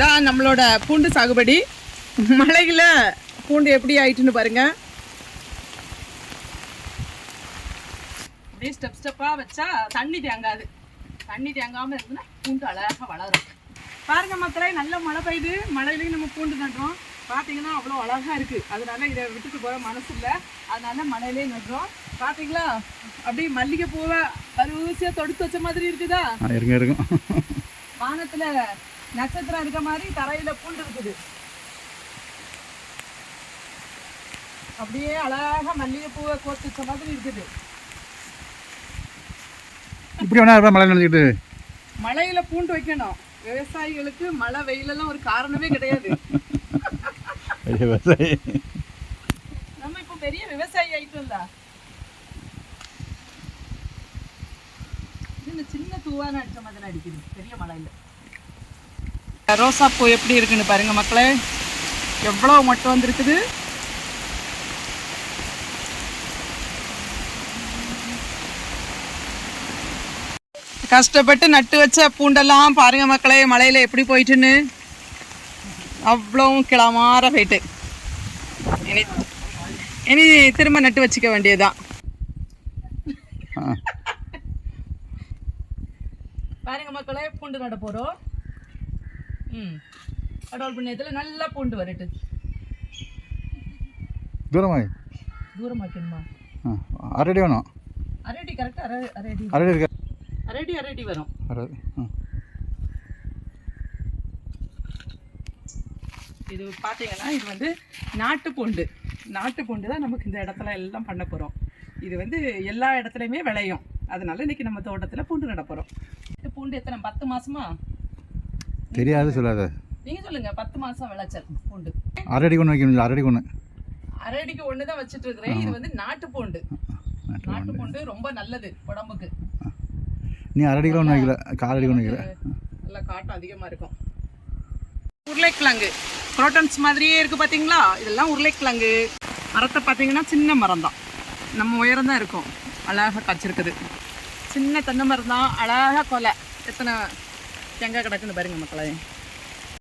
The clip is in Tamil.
இதான் நம்மளோட பூண்டு சாகுபடி. மழையில் பூண்டு எப்படி ஆயிட்டுன்னு பாருங்க. அப்படியே ஸ்டெப் ஸ்டெப்பாக வச்சா தண்ணி தேங்காது. தண்ணி தேங்காமல் இருக்குன்னா பூண்டு அழகாக வளரும். பாருங்க மக்களே நல்ல மழை பெய்யுது. மழையிலையும் நம்ம பூண்டு நடுறோம். பார்த்தீங்கன்னா அவ்வளோ அழகாக இருக்குது அதனால இதை விட்டுட்டு போகிற மனசு இல்லை. அதனால மழையிலே நடுறோம். பார்த்தீங்களா அப்படியே மல்லிகை பூவை வரிசையாக தொடுத்து வச்ச மாதிரி இருக்குதா? வானத்துல நட்சத்திரம் இருக்க மாதிரி தரையில பூண்டு இருக்குது. அப்படியே அழகா மல்லிகை பூவை கோர்த்து வச்ச மாதிரி இருக்குது. இப்படி வேணா மழை நினைச்சிட்டு மழையில பூண்டு வைக்கணும். விவசாயிகளுக்கு மழை வெயிலெல்லாம் ஒரு காரணமே கிடையாது. விவசாயி. நம்ம இப்போ பெரிய விவசாயி ஆயிட்டோம்ல. இந்த சின்ன தூவான அடிச்ச மாதிரி அடிக்குது. பெரிய மழையில. ரோசா பூ எப்படி இருக்குன்னு பாருங்க மக்களே. எவ்வளவு மொட்டை வந்திருக்குது. கஷ்டப்பட்டு நட்டு வச்ச பூண்டெல்லாம் பாருங்க மக்களே மழையில எப்படி போயிட்டுன்னு. அவ்வளவும் கிளமாற போயிட்டு. இனி இனி திரும்ப நட்டு வச்சுக்க வேண்டியதுதான். பாருங்க மக்களே பூண்டு நட போறோம். ம். கடவுள் புண்ணியத்துல நல்லா பூண்டு வரட்டு. தூரமாக தூரம் வைக்கணுமா ஆ அரடி வேணும். அரடி கரெக்டாக அரை அரடி. அரடி இருக்க? அரடி அரடி வரும். ஆ. இது பார்த்தீங்கன்னா இது வந்து நாட்டு பூண்டு. நாட்டு பூண்டு தான் நமக்கு இந்த இடத்துல எல்லாம் பண்ண போகிறோம் இது வந்து எல்லா இடத்துலையுமே விளையும். அதனால இன்னைக்கு நம்ம தோட்டத்தில் பூண்டு நட போகிறோம் இந்த பூண்டு எத்தனை பத்து மாசமா? தெரியாது சொல்லாத. நீங்கள் சொல்லுங்க பத்து மாசம் விளைச்சல் பூண்டு. அரடி கொண்டு வைக்கணும் அரடி கொண்டு. அரடிக்கு ஒன்று தான் வச்சுட்டு இருக்கிறேன். இது வந்து நாட்டு பூண்டு. நாட்டு பூண்டு. ரொம்ப நல்லது உடம்புக்கு. நீ அரடி ஒன்று வைக்கல காலடி கொண்டு வைக்கல. நல்லா காட்டம் அதிகமாக இருக்கும். உருளைக்கிழங்கு. குரோட்டன்ஸ் மாதிரியே இருக்கு பார்த்தீங்களா இதெல்லாம் உருளைக்கிழங்கு. மரத்தை பார்த்தீங்கன்னா சின்ன மரம் தான் நம்ம உயரம் தான் இருக்கும். அழகாக காய்ச்சிருக்குது. சின்ன தென்னை மரம் தான் அழகாக கொலை. எத்தனை தேங்காய் கிடக்குன்னு பாருங்க மக்களே